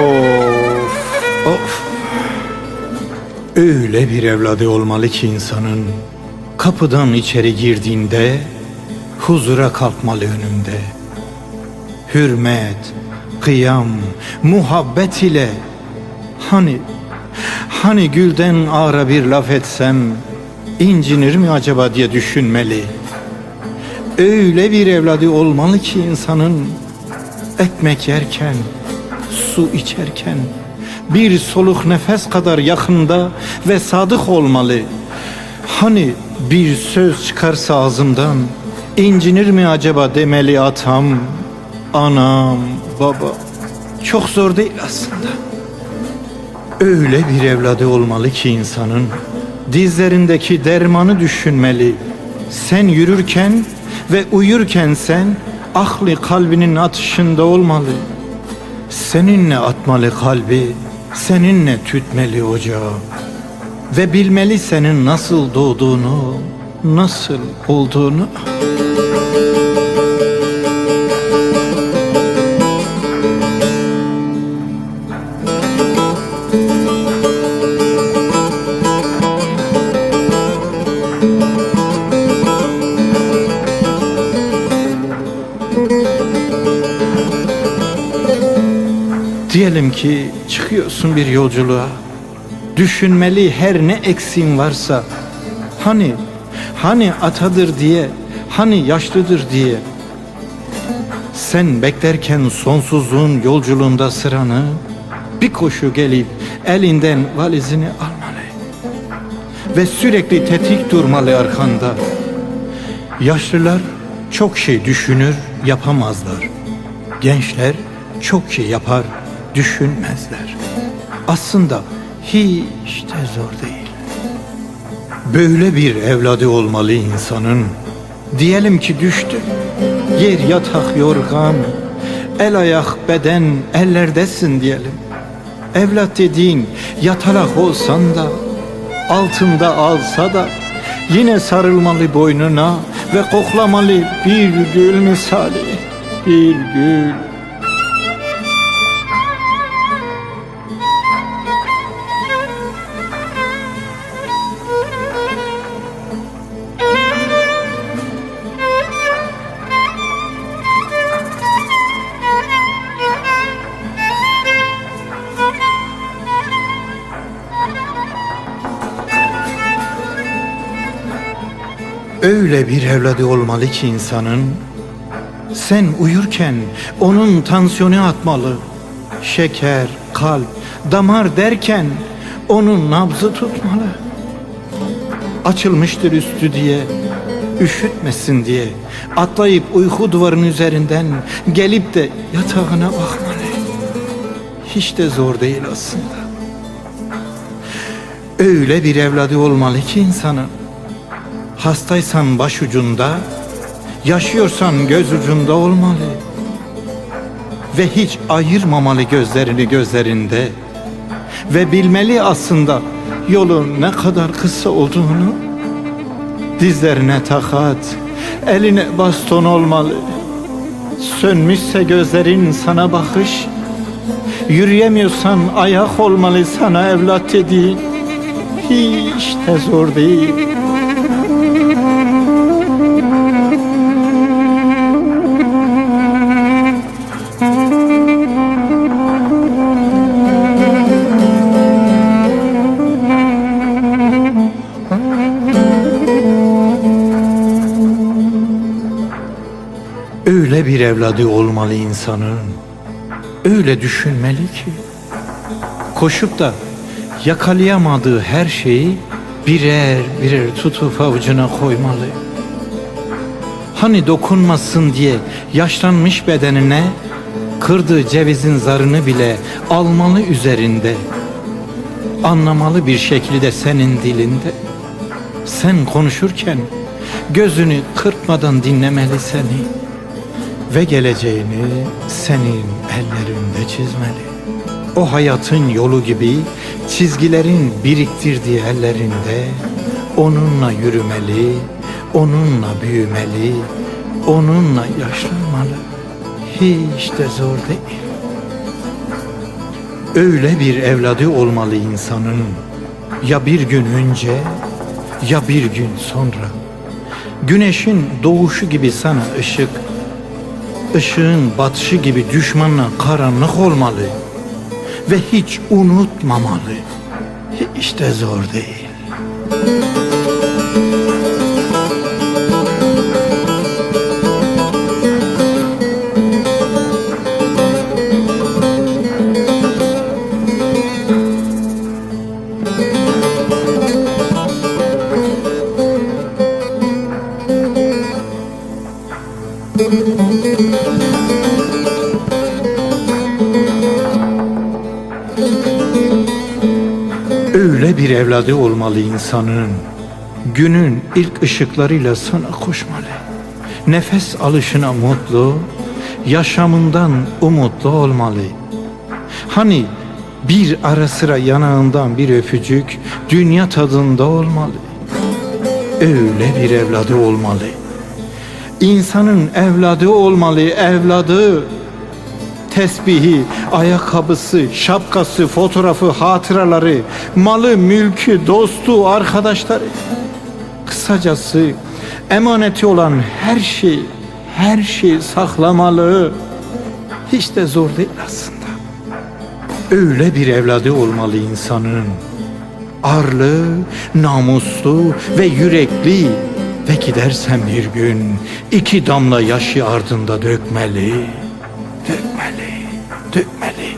Of, of. Öyle bir evladı olmalı ki insanın kapıdan içeri girdiğinde huzura kalkmalı önünde. Hürmet, kıyam, muhabbet ile hani hani gülden ağra bir laf etsem incinir mi acaba diye düşünmeli. Öyle bir evladı olmalı ki insanın ekmek yerken su içerken bir soluk nefes kadar yakında ve sadık olmalı. Hani bir söz çıkarsa ağzımdan incinir mi acaba demeli atam, anam, baba. Çok zor değil aslında. Öyle bir evladı olmalı ki insanın dizlerindeki dermanı düşünmeli. Sen yürürken ve uyurken sen aklı kalbinin atışında olmalı. Seninle atmalı kalbi, seninle tütmeli ocağı. Ve bilmeli senin nasıl doğduğunu, nasıl olduğunu. Diyelim ki çıkıyorsun bir yolculuğa. Düşünmeli her ne eksin varsa. Hani, hani atadır diye, hani yaşlıdır diye. Sen beklerken sonsuzluğun yolculuğunda sıranı, bir koşu gelip elinden valizini almalı. Ve sürekli tetik durmalı arkanda. Yaşlılar çok şey düşünür, yapamazlar. Gençler çok şey yapar, düşünmezler. Aslında hiç de zor değil. Böyle bir evladı olmalı insanın. Diyelim ki düştü. Yer yatak yorgan, el ayak beden ellerdesin diyelim. Evlat dediğin yatalak olsan da, altında alsa da, yine sarılmalı boynuna ve koklamalı bir gül misali, bir gül. Öyle bir evladı olmalı ki insanın. Sen uyurken onun tansiyonu atmalı. Şeker, kalp, damar derken Onun nabzı tutmalı. Açılmıştır üstü diye Üşütmesin diye Atlayıp uyku duvarının üzerinden Gelip de yatağına bakmalı. Hiç de zor değil aslında. Öyle bir evladı olmalı ki insanın Hastaysan başucunda, yaşıyorsan göz ucunda olmalı. Ve hiç ayırmamalı gözlerini gözlerinde. Ve bilmeli aslında yolun ne kadar kısa olduğunu. Dizlerine takat, eline baston olmalı. Sönmüşse gözlerin sana bakış. Yürüyemiyorsan ayak olmalı sana evlat dediğin. Hiç de zor değil. Bir evladı olmalı insanın. Öyle düşünmeli ki. Koşup da yakalayamadığı her şeyi birer birer tutup avucuna koymalı. Hani dokunmasın diye yaşlanmış bedenine kırdığı cevizin zarını bile almalı üzerinde. Anlamalı bir şekilde senin dilinde. Sen konuşurken gözünü kırpmadan dinlemeli seni ve geleceğini senin ellerinde çizmeli. O hayatın yolu gibi çizgilerin biriktirdiği ellerinde onunla yürümeli, onunla büyümeli, onunla yaşlanmalı. Hiç de zor değil. Öyle bir evladı olmalı insanın. Ya bir gün önce ya bir gün sonra Güneşin doğuşu gibi sana ışık Işığın batışı gibi düşmanla karanlık olmalı Ve hiç unutmamalı. Hiç de zor değil Öyle bir evladı olmalı insanın. Günün ilk ışıklarıyla sana koşmalı. Nefes alışına mutlu Yaşamından umutlu olmalı. Hani bir ara sıra yanağından bir öpücük Dünya tadında olmalı. Öyle bir evladı olmalı İnsanın evladı olmalı evladı tesbihi, ayakkabısı, şapkası, fotoğrafı, hatıraları, malı, mülkü, dostu, arkadaşları. Kısacası emaneti olan her şey, her şey saklamalı. Hiç de zor değil aslında. Öyle bir evladı olmalı insanın. Arlı, namuslu ve yürekli ve gidersen bir gün iki damla yaşı ardında dökmeli dökmeli, dökmeli.